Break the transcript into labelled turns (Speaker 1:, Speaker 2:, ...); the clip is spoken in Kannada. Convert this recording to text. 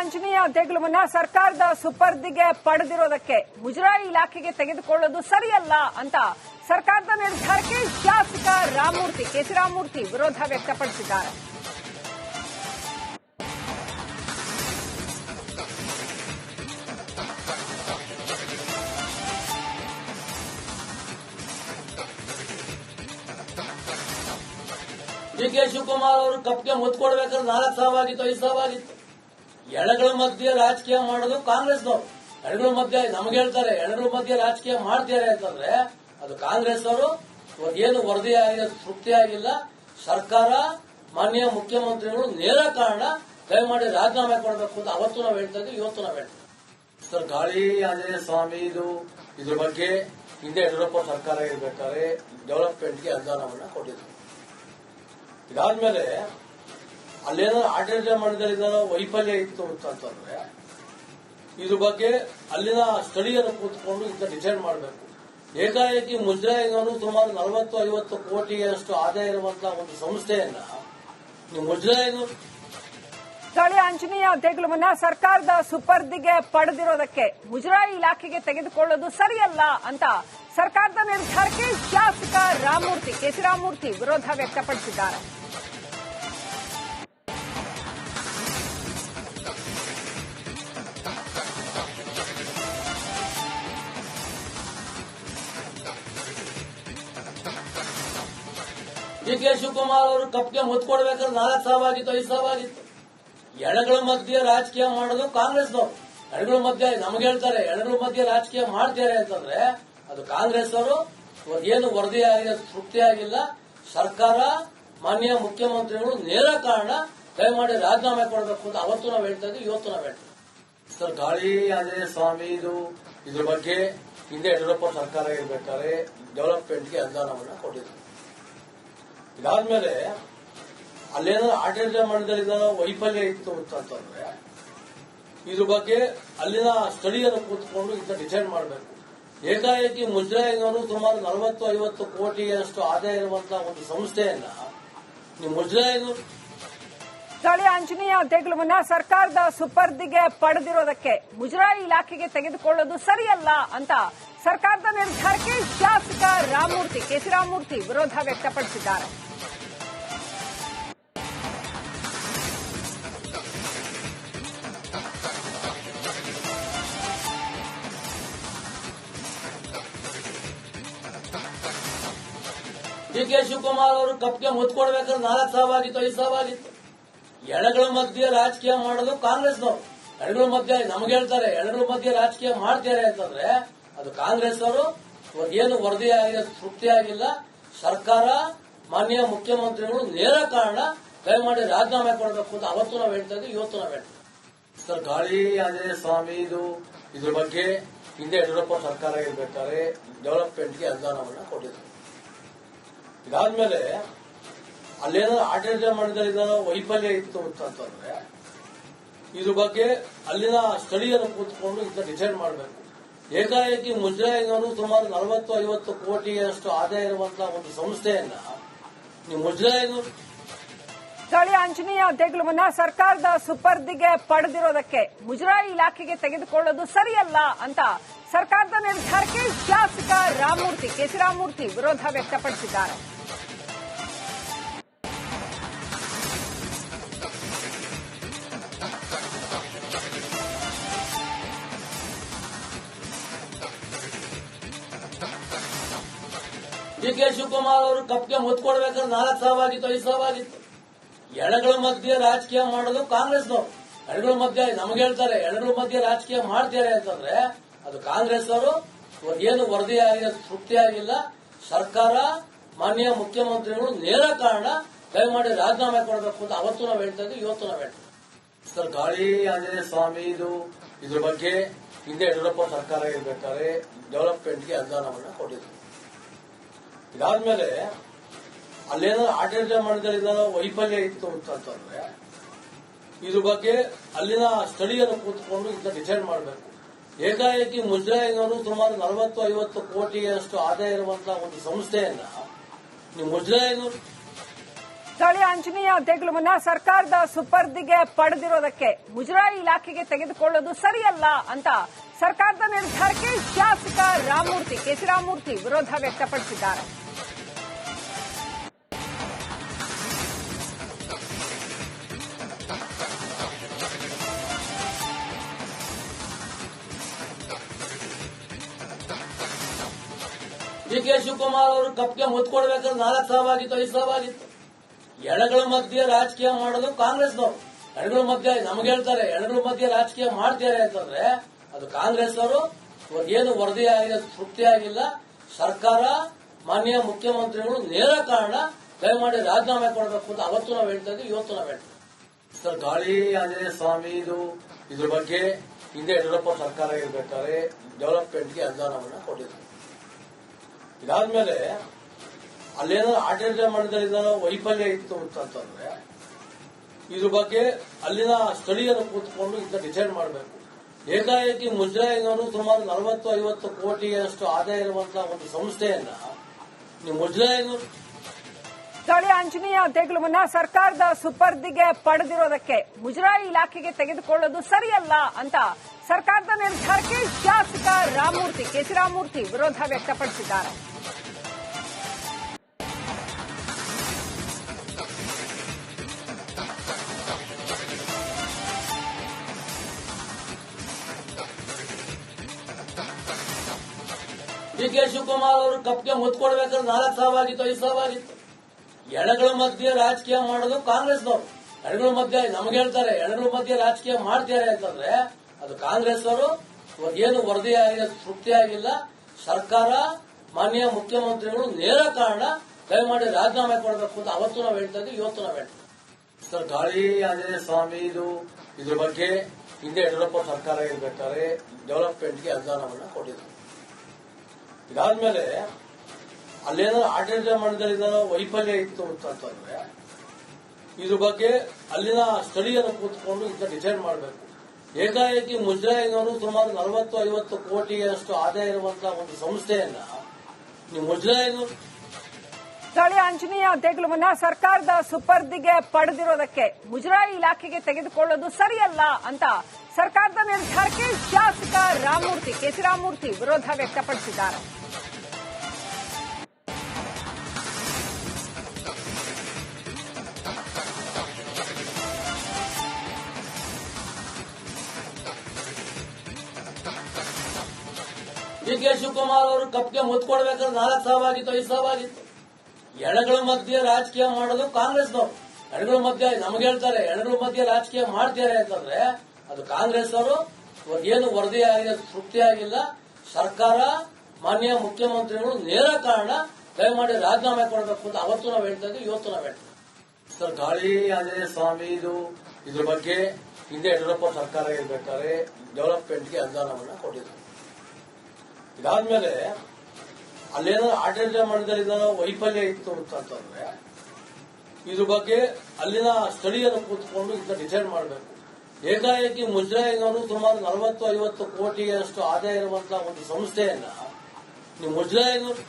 Speaker 1: ಆಂಜನೇಯ ದೇಗುಲವನ್ನ ಸರ್ಕಾರದ ಸುಪರ್ದಿಗೆ ಪಡೆದಿರೋದಕ್ಕೆ ಮುಜರಾಯಿ ಇಲಾಖೆಗೆ ತೆಗೆದುಕೊಳ್ಳೋದು ಸರಿಯಲ್ಲ ಅಂತ ಸರ್ಕಾರದ ನಿರ್ಧಾರಕ್ಕೆ ಶಾಸಕ ರಾಮಮೂರ್ತಿ, ಕೆಸಿ ರಾಮಮೂರ್ತಿ ವಿರೋಧ ವ್ಯಕ್ತಪಡಿಸಿದ್ದಾರೆ.
Speaker 2: ಡಿ ಕೆ ಶಿವಕುಮಾರ್ ಅವರು ಕಪ್ಗೆ ಮುತ್ತು ಕೊಡ್ಬೇಕಾದ್ರೆ ನಾಲ್ಕು ಸಾವಿರ ಐದು ಸಾವಿರ ಎಳೆಗಳ ಮಧ್ಯೆ ರಾಜಕೀಯ ಮಾಡೋದು ಕಾಂಗ್ರೆಸ್ನವರು ಎಳೆಗಳ ಮಧ್ಯೆ ನಮ್ಗೆ ಹೇಳ್ತಾರೆ, ಎಳೆಗಳ ಮಧ್ಯೆ ರಾಜಕೀಯ ಮಾಡ್ತಾರೆ ಅಂತಂದ್ರೆ, ಅದು ಕಾಂಗ್ರೆಸ್ ಅವರು ಏನು ವರದಿ ಆಗಿದೆ, ತೃಪ್ತಿ ಆಗಿಲ್ಲ. ಸರ್ಕಾರ, ಮಾನ್ಯ ಮುಖ್ಯಮಂತ್ರಿಗಳು ನೇರ ಕಾರಣ ದಯಮಾಡಿ ರಾಜೀನಾಮೆ ಕೊಡಬೇಕು ಅಂತ ಅವತ್ತು ನಾವು ಹೇಳ್ತಾ ಇದ್ವಿ ಇವತ್ತು ನಾವು ಹೇಳ್ತೀವಿ ಸರ್, ಗಾಳಿ ಆಂಜನೇಯ ಸ್ವಾಮಿ, ಇದು ಇದ್ರ ಬಗ್ಗೆ ಹಿಂದೆ ಯಡಿಯೂರಪ್ಪ ಸರ್ಕಾರ ಇರ್ಬೇಕಾದ್ರೆ ಡೆವಲಪ್ಮೆಂಟ್ಗೆ ಅನುದಾನವನ್ನ ಕೊಟ್ಟಿದ್ರು. ಇದಾದ್ಮೇಲೆ ಅಲ್ಲೇನೋ ಆಡಳಿತ ಮಾಡಿದ ವೈಫಲ್ಯ ಇತ್ತು ಅಂತ ಅಂತಂದ್ರೆ, ಇದ್ರ ಬಗ್ಗೆ ಅಲ್ಲಿನ ಸ್ಥಳೀಯರು ಕೂತ್ಕೊಂಡು ಇದನ್ನ ಡಿಸೈಡ್ ಮಾಡಬೇಕು. ಏಕಾಏಕಿ ಮುಜರಾಯಿಗಳು ಸುಮಾರು ನಲವತ್ತು, ಐವತ್ತು ಕೋಟಿಯಷ್ಟು ಆದಾಯ ಇರುವಂತಹ ಒಂದು ಸಂಸ್ಥೆಯನ್ನ ನೀವು ಮುಜರಾಯಿಗಳು
Speaker 1: ಸ್ಥಳೀಯ ಅಂಜನೀಯ ದೇಗುಲವನ್ನ ಸರ್ಕಾರದ ಸುಪರ್ದಿಗೆ ಪಡೆದಿರೋದಕ್ಕೆ ಮುಜರಾಯಿ ಇಲಾಖೆಗೆ ತೆಗೆದುಕೊಳ್ಳೋದು ಸರಿಯಲ್ಲ ಅಂತ ಸರ್ಕಾರದ ನಿರ್ಧಾರಕ್ಕೆ ಶಾಸಕ ರಾಮಮೂರ್ತಿ ಕೆಸಿ ರಾಮಮೂರ್ತಿ ವಿರೋಧ ವ್ಯಕ್ತಪಡಿಸಿದ್ದಾರೆ.
Speaker 2: ಡಿ ಕೆ ಶಿವಕುಮಾರ್ ಅವರು ಕಪ್ಗೆ ಮುತ್ಕೊಡ್ಬೇಕಾದ್ರೆ ನಾಲ್ಕು ಸಾವಿರ ಆಗಿತ್ತು, ಐದು ಸಾವಿರ ಎಡಗಳ ಮಧ್ಯೆ ರಾಜಕೀಯ ಮಾಡೋದು ಕಾಂಗ್ರೆಸ್ನವರು. ಎಡಗಳ ಮಧ್ಯೆ ನಮ್ಗೆ ಹೇಳ್ತಾರೆ, ಎಡಗಳ ಮಧ್ಯೆ ರಾಜಕೀಯ ಮಾಡ್ತಾರೆ ಅಂತಂದ್ರೆ ಅದು ಕಾಂಗ್ರೆಸ್ ಅವರು ಏನು ವರದಿ ಆಗಿದೆ ತೃಪ್ತಿ ಆಗಿಲ್ಲ. ಸರ್ಕಾರ, ಮಾನ್ಯ ಮುಖ್ಯಮಂತ್ರಿಗಳು ನೇರ ಕಾರಣ ದಯಮಾಡಿ ರಾಜೀನಾಮೆ ಕೊಡಬೇಕು ಅಂತ ಅವತ್ತು ನಾವು ಹೇಳ್ತಾ ಇದ್ವಿ ಇವತ್ತು ನಾವು ಹೇಳ್ತೀವಿ ಸರ್, ಗಾಳಿ ಆಂಜನೇಯ ಸ್ವಾಮಿ, ಇದು, ಇದ್ರ ಬಗ್ಗೆ ಹಿಂದೆ ಯಡಿಯೂರಪ್ಪ ಸರ್ಕಾರ ಇರ್ಬೇಕಾದ್ರೆ ಡೆವಲಪ್ಮೆಂಟ್ಗೆ ಅನುದಾನವನ್ನ ಕೊಟ್ಟಿದ್ರು. ಇದಾದ್ಮೇಲೆ ಅಲ್ಲೇನೋ ಆಡಳಿತ ಮಂಡಳಿದ ವೈಫಲ್ಯ ಇತ್ತು ಅಂತಂದ್ರೆ, ಇದ್ರ ಬಗ್ಗೆ ಅಲ್ಲಿನ ಸ್ಥಳೀಯರು ಕೂತ್ಕೊಂಡು ಇಂಥ ಡಿಸೈಡ್ ಮಾಡಬೇಕು. ಏಕಾಏಕಿ ಮುಜರಾಯಿಗಳು ಸುಮಾರು ನಲವತ್ತು, ಐವತ್ತು ಕೋಟಿಯಷ್ಟು ಆದಾಯ ಇರುವಂತಹ ಒಂದು ಸಂಸ್ಥೆಯನ್ನ ನೀವು ಮುಜರಾಯಿಗಳು
Speaker 1: ಸ್ಥಳೀಯ ಆಂಜನೇಯ ದೇಗುಲವನ್ನ ಸರ್ಕಾರದ ಸುಪರ್ದಿಗೆ ಪಡೆದಿರೋದಕ್ಕೆ ಮುಜರಾಯಿ ಇಲಾಖೆಗೆ ತೆಗೆದುಕೊಳ್ಳೋದು ಸರಿಯಲ್ಲ ಅಂತ ಸರ್ಕಾರದ ನಿರ್ಧಾರಕ್ಕೆ ಶಾಸಕ ರಾಮಮೂರ್ತಿ ಕೆಸಿ ರಾಮಮೂರ್ತಿ ವಿರೋಧ ವ್ಯಕ್ತಪಡಿಸಿದ್ದಾರೆ.
Speaker 2: ಡಿ ಕೆ ಶಿವಕುಮಾರ್ ಅವರು ಕಪ್ಗೆ ಮುತ್ತು ಕೊಡ್ಬೇಕಾದ್ರೆ ನಾಲ್ಕು ಸಾವಿರ ಐದು ಸಾವಿರ ಎಡಗಳ ಮಧ್ಯೆ ರಾಜಕೀಯ ಮಾಡೋದು ಕಾಂಗ್ರೆಸ್ನವರು. ಎಳೆಗಳ ಮಧ್ಯೆ ನಮ್ಗೆ ಹೇಳ್ತಾರೆ, ಎಳೆಗಳ ಮಧ್ಯೆ ರಾಜಕೀಯ ಮಾಡ್ತಾರೆ ಅಂತಂದ್ರೆ ಅದು ಕಾಂಗ್ರೆಸ್ ಅವರು ಏನು ತೃಪ್ತಿ ಆಗಿಲ್ಲ ಸರ್ಕಾರ, ಮಾನ್ಯ ಮುಖ್ಯಮಂತ್ರಿಗಳು ನೇರ ಕಾರಣ ದಯಮಾಡಿ ರಾಜೀನಾಮೆ ಕೊಡಬೇಕು ಅಂತ ಅವತ್ತು ನಾವು ಹೇಳ್ತಾ ಇದ್ವಿ, ಇವತ್ತು ನಾವು ಹೇಳ್ತೀವಿ ಸರ್, ಗಾಳಿ ಆಂಜನೇಯ ಸ್ವಾಮಿ, ಇದು, ಇದ್ರ ಬಗ್ಗೆ ಹಿಂದೆ ಯಡಿಯೂರಪ್ಪ ಸರ್ಕಾರ ಇರ್ಬೇಕಾದ್ರೆ ಡೆವಲಪ್ಮೆಂಟ್ಗೆ ಅನುದಾನವನ್ನ ಕೊಟ್ಟಿದ್ರು. ಇದಾದ್ಮೇಲೆ ಅಲ್ಲೇನೋ ಆಡಳಿತ ಮಂಡಳಿದ ವೈಫಲ್ಯ ಇತ್ತು ಅಂತಂದ್ರೆ, ಇದ್ರ ಬಗ್ಗೆ ಅಲ್ಲಿನ ಸ್ಥಳೀಯರು ಕೂತ್ಕೊಂಡು ಇದನ್ನ ಡಿಸೈಡ್ ಮಾಡಬೇಕು. ಏಕಾಏಕಿ ಮುಜರಾಯಿಗಳು ಸುಮಾರು ನಲವತ್ತು, ಐವತ್ತು ಕೋಟಿಯಷ್ಟು ಆದಾಯ ಇರುವಂತಹ ಒಂದು ಸಂಸ್ಥೆಯನ್ನ ನೀವು ಮುಜರಾಯಿಗಳು
Speaker 1: ಸ್ಥಳೀಯ ಆಂಜನೇಯ ದೇಗುಲವನ್ನ ಸರ್ಕಾರದ ಸುಪರ್ದಿಗೆ ಪಡೆದಿರೋದಕ್ಕೆ ಮುಜರಾಯಿ ಇಲಾಖೆಗೆ ತೆಗೆದುಕೊಳ್ಳೋದು ಸರಿಯಲ್ಲ ಅಂತ ಸರ್ಕಾರದ ನಿರ್ಧಾರಕ್ಕೆ ಶಾಸಕ ರಾಮಮೂರ್ತಿ ಕೆಸಿ ರಾಮಮೂರ್ತಿ ವಿರೋಧ ವ್ಯಕ್ತಪಡಿಸಿದ್ದಾರೆ.
Speaker 2: ಡಿ ಕೆ ಶಿವಕುಮಾರ್ ಅವರು ಕಪ್ಗೆ ಕೊಡ್ಬೇಕಾದ್ರೆ ನಾಲ್ಕು ಸಾವಿರ ಐದು ಸಾವಿರ ಎಳೆಗಳ ಮಧ್ಯೆ ರಾಜಕೀಯ ಮಾಡೋದು ಕಾಂಗ್ರೆಸ್ನವರು. ಎಳೆಗಳ ಮಧ್ಯೆ, ನಮ್ಗೆ ಹೇಳ್ತಾರೆ ಎಳೆಗಳ ಮಧ್ಯೆ ರಾಜಕೀಯ ಮಾಡ್ತಾರೆ ಅಂತಂದ್ರೆ, ಅದು ಕಾಂಗ್ರೆಸ್ ಅವರು ಏನು ವರದಿ ಆಗಿದೆ ತೃಪ್ತಿ ಆಗಿಲ್ಲ ಸರ್ಕಾರ, ಮಾನ್ಯ ಮುಖ್ಯಮಂತ್ರಿಗಳು ನೇರ ಕಾರಣ ದಯಮಾಡಿ ರಾಜೀನಾಮೆ ಕೊಡಬೇಕು ಅಂತ ಅವತ್ತು ನಾವು ಹೇಳ್ತಾ ಇದ್ವಿ, ಇವತ್ತು ನಾವು ಹೇಳ್ತೀವಿ ಸರ್, ಗಾಳಿ, ಆಂಜನೇಯ ಸ್ವಾಮಿ, ಇದು ಇದ್ರ ಬಗ್ಗೆ ಹಿಂದೆ ಯಡಿಯೂರಪ್ಪ ಸರ್ಕಾರ ಇರ್ಬೇಕಾದ್ರೆ ಡೆವಲಪ್ಮೆಂಟ್ಗೆ ಅನುದಾನವನ್ನು ಕೊಟ್ಟಿದ್ರು. ಇದಾದ್ಮೇಲೆ ಅಲ್ಲೇನೋ ಆಡಳಿತ ಮಾಡಿದ್ರಿಂದ ವೈಫಲ್ಯ ಇತ್ತು ಅಂತಂದ್ರೆ ಇದ್ರ ಬಗ್ಗೆ ಅಲ್ಲಿನ ಸ್ಥಳೀಯರು ಕೂತ್ಕೊಂಡು ಇದನ್ನ ಡಿಸೈಡ್ ಮಾಡಬೇಕು. ಏಕಾಏಕಿ ಮುಜರಾಯಿಗಳು ಸುಮಾರು ನಲವತ್ತು ಐವತ್ತು ಕೋಟಿಯಷ್ಟು ಆದಾಯ ಇರುವಂತಹ ಒಂದು ಸಂಸ್ಥೆಯನ್ನ ನೀವು ಮುಜರಾಯಿಗಳು
Speaker 1: ಸ್ಥಳೀಯ ಆಂಜನೇಯ ಮುನ್ನ ಸರ್ಕಾರದ ಸುಪರ್ದಿಗೆ ಪಡೆದಿರೋದಕ್ಕೆ ಮುಜರಾಯಿ ಇಲಾಖೆಗೆ ತೆಗೆದುಕೊಳ್ಳೋದು ಸರಿಯಲ್ಲ ಅಂತ ಸರ್ಕಾರದ ನಿರ್ಧಾರಕ್ಕೆ ಶಾಸಕ ರಾಮಮೂರ್ತಿ ಕೆಸಿ ರಾಮಮೂರ್ತಿ ವಿರೋಧ ವ್ಯಕ್ತಪಡಿಸಿದ್ದಾರೆ.
Speaker 2: ಕೆ ಶಿವಕುಮಾರ್ ಅವರು ಕಪ್ಗೆ ಮುತ್ಕೊಡ್ಬೇಕಂದ್ರೆ ನಾಲ್ಕು ಸಾವಿರ ಐದು ಸಾವಿರ ಆಗಿತ್ತು ಎಡಗಳ ಮಧ್ಯೆ ರಾಜಕೀಯ ಮಾಡೋದು ಕಾಂಗ್ರೆಸ್ನವರು. ಎಡಗಳ ಮಧ್ಯೆ, ನಮ್ಗೆ ಹೇಳ್ತಾರೆ, ಎಡಗಳ ಮಧ್ಯೆ ರಾಜಕೀಯ ಮಾಡ್ತಾರೆ ಅಂತಂದ್ರೆ ಅದು ಕಾಂಗ್ರೆಸ್ ಅವರು ಏನು ವರದಿ ಆಗಿದೆ ತೃಪ್ತಿ ಆಗಿಲ್ಲ. ಸರ್ಕಾರ, ಮಾನ್ಯ ಮುಖ್ಯಮಂತ್ರಿಗಳು ನೇರ ಕಾರಣ ದಯಮಾಡಿ ರಾಜೀನಾಮೆ ಕೊಡಬೇಕು ಅಂತ ಅವತ್ತು ನಾವು ಹೇಳ್ತಾ ಇದ್ದೀವಿ, ಇವತ್ತು ನಾವು ಹೇಳ್ತೀವಿ ಸರ್, ಗಾಳಿ, ಆಂಜನೇಯ ಸ್ವಾಮಿ, ಇದು ಇದ್ರ ಬಗ್ಗೆ ಹಿಂದೆ ಯಡಿಯೂರಪ್ಪ ಸರ್ಕಾರ ಇರ್ಬೇಕಾದ್ರೆ ಡೆವಲಪ್ಮೆಂಟ್ಗೆ ಅನುದಾನವನ್ನು ಕೊಟ್ಟಿದ್ರು. ಇದಾದ್ಮೇಲೆ ಅಲ್ಲೇನೋ ಆಡಳಿತ ಮಾಡಿದ್ರಿಂದ ವೈಫಲ್ಯ ಇತ್ತು ಅಂತಂದ್ರೆ, ಇದ್ರ ಬಗ್ಗೆ ಅಲ್ಲಿನ ಸ್ಥಳೀಯರು ಕೂತ್ಕೊಂಡು ಇದನ್ನ ಡಿಸೈಡ್ ಮಾಡಬೇಕು. ಏಕಾಏಕಿ ಮುಜರಾಯಿನವರು ಸುಮಾರು ನಲವತ್ತು, ಐವತ್ತು ಕೋಟಿಯಷ್ಟು ಆದಾಯ ಇರುವಂತಹ ಒಂದು ಸಂಸ್ಥೆಯನ್ನ ನೀವು ಮುಜರಾಯಿನವರು
Speaker 1: ಸ್ಥಳೀಯ ಅಂಜನೀಯ ದೇಗುಲವನ್ನ ಸರ್ಕಾರದ ಸುಪರ್ದಿಗೆ ಪಡೆದಿರೋದಕ್ಕೆ ಮುಜರಾಯಿ ಇಲಾಖೆಗೆ ತೆಗೆದುಕೊಳ್ಳೋದು ಸರಿಯಲ್ಲ ಅಂತ ಸರ್ಕಾರದ ನಿರ್ಧಾರಕ್ಕೆ ಶಾಸಕ ರಾಮಮೂರ್ತಿ ಕೆಸಿ ರಾಮಮೂರ್ತಿ ವಿರೋಧ ವ್ಯಕ್ತಪಡಿಸಿದ್ದಾರೆ.
Speaker 2: ಡಿ ಕೆ ಶಿವಕುಮಾರ್ ಅವರು ಕಪ್ಗೆ ಮುತ್ತು ಕೊಡ್ಬೇಕಾದ್ರೆ ನಾಲ್ಕು ಸಾವಿರ ಐದು ಸಾವಿರ ಆಗಿತ್ತು ಎಡಗಳ ಮಧ್ಯೆ ರಾಜಕೀಯ ಮಾಡೋದು ಕಾಂಗ್ರೆಸ್ನವರು ಎಡಗಳ ಮಧ್ಯೆ ನಮ್ಗೆ ಹೇಳ್ತಾರೆ, ಎಡಗಳ ಮಧ್ಯೆ ರಾಜಕೀಯ ಮಾಡ್ತಾರೆ ಅಂತಂದ್ರೆ ಅದು ಕಾಂಗ್ರೆಸ್ ಅವರು ಏನು ವರದಿ ಆಗಿದೆ ತೃಪ್ತಿ ಆಗಿಲ್ಲ. ಸರ್ಕಾರ, ಮಾನ್ಯ ಮುಖ್ಯಮಂತ್ರಿಗಳು ನೇರ ಕಾರಣ ದಯಮಾಡಿ ರಾಜೀನಾಮೆ ಕೊಡಬೇಕು ಅಂತ ಅವತ್ತು ನಾವು ಹೇಳ್ತಾ ಇದ್ದೀವಿ, ಇವತ್ತು ನಾವು ಹೇಳ್ತೀವಿ ಸರ್, ಗಾಳಿ ಆಂಜನೇಯ ಸ್ವಾಮಿ, ಇದು ಇದ್ರ ಬಗ್ಗೆ ಹಿಂದೆ ಯಡಿಯೂರಪ್ಪ ಸರ್ಕಾರ ಇರ್ಬೇಕಾದ್ರೆ ಡೆವಲಪ್ಮೆಂಟ್ಗೆ ಅನುದಾನವನ್ನು ಕೊಟ್ಟಿದ್ರು ಇದಾದ್ಮೇಲೆ ಅಲ್ಲೇನೋ ಆಡಳಿತ ಮಂಡಳಿಯಿಂದ ವೈಫಲ್ಯ ಇತ್ತು ಅಂತಂದ್ರೆ, ಇದ್ರ ಬಗ್ಗೆ ಅಲ್ಲಿನ ಸ್ಥಳೀಯರು ಕೂತ್ಕೊಂಡು ಇದನ್ನ ಡಿಸೈಡ್ ಮಾಡಬೇಕು. ಏಕಾಏಕಿ ಮುಜರಾಯಿನವರು ಸುಮಾರು ನಲವತ್ತು, ಐವತ್ತು ಕೋಟಿಯಷ್ಟು ಆದಾಯ ಇರುವಂತಹ ಒಂದು ಸಂಸ್ಥೆಯನ್ನ ನೀವು ಮುಜರಾಯಿನವರು
Speaker 1: ಸ್ಥಳೀಯ ಆಂಜನೇಯ ದೇಗುಲವನ್ನ ಸರ್ಕಾರದ ಸುಪರ್ದಿಗೆ ಪಡೆದಿರೋದಕ್ಕೆ ಮುಜರಾಯಿ ಇಲಾಖೆಗೆ ತೆಗೆದುಕೊಳ್ಳೋದು ಸರಿಯಲ್ಲ ಅಂತ ಸರ್ಕಾರದ ನಿರ್ಧಾರಕ್ಕೆ ಶಾಸಕ ರಾಮಮೂರ್ತಿ ಕೆಸಿ ರಾಮಮೂರ್ತಿ ವಿರೋಧ ವ್ಯಕ್ತಪಡಿಸಿದ್ದಾರೆ.
Speaker 2: ಕೆ ಶಿವಕುಮಾರ್ ಅವರು ಕಪ್ಗೆ ಮುತ್ತು ಕೊಡ್ಬೇಕಾದ್ರೆ ನಾಲ್ಕು ಸಾವಿರ ಐದು ಸಾವಿರ ಆಗಿತ್ತು ಎಡಗಳ ಮಧ್ಯೆ ರಾಜಕೀಯ ಮಾಡೋದು ಕಾಂಗ್ರೆಸ್ನವರು. ಎಡಗಳ ಮಧ್ಯೆ ನಮ್ಗೆ ಹೇಳ್ತಾರೆ ಎಡಗಳ ಮಧ್ಯೆ ರಾಜಕೀಯ ಮಾಡ್ತಾರೆ ಅಂತಂದ್ರೆ, ಅದು ಕಾಂಗ್ರೆಸ್ ಅವರು ಏನು ವರದಿ ಆಗಿದೆ, ತೃಪ್ತಿ ಆಗಿಲ್ಲ. ಸರ್ಕಾರ, ಮಾನ್ಯ ಮುಖ್ಯಮಂತ್ರಿಗಳು ನೇರ ಕಾರಣ ದಯಮಾಡಿ ರಾಜೀನಾಮೆ ಕೊಡಬೇಕು ಅಂತ ಅವತ್ತು ನಾವು ಹೇಳ್ತಾ ಇದ್ದೀವಿ, ಇವತ್ತು ನಾವು ಹೇಳ್ತೀವಿ ಸರ್, ಗಾಳಿ ಆಂಜನೇಯ ಸ್ವಾಮಿ, ಇದು, ಇದ್ರ ಬಗ್ಗೆ ಹಿಂದೆ ಯಡಿಯೂರಪ್ಪ ಸರ್ಕಾರ ಇರ್ಬೇಕಾದ್ರೆ ಡೆವಲಪ್ಮೆಂಟ್ಗೆ ಅನುದಾನವನ್ನು ಕೊಟ್ಟಿದ್ರು ಇದಾದ್ಮೇಲೆ ಅಲ್ಲೇನೋ ಆಡಳಿತ ಮಂಡಳಿಯಿಂದ ವೈಫಲ್ಯ ಇತ್ತು ಅಂತಂದ್ರೆ ಇದ್ರ ಬಗ್ಗೆ ಅಲ್ಲಿನ ಸ್ಥಳೀಯರು ಕೂತ್ಕೊಂಡು ಇದನ್ನ ಡಿಸೈಡ್ ಮಾಡಬೇಕು. ಏಕಾಏಕಿ ಮುಜರಾಯಿನವರು ಸುಮಾರು ನಲವತ್ತು ಐವತ್ತು ಕೋಟಿಯಷ್ಟು ಆದಾಯ ಇರುವಂತಹ ಒಂದು ಸಂಸ್ಥೆಯನ್ನ ನೀವು ಮುಜರಾಯಿನವರು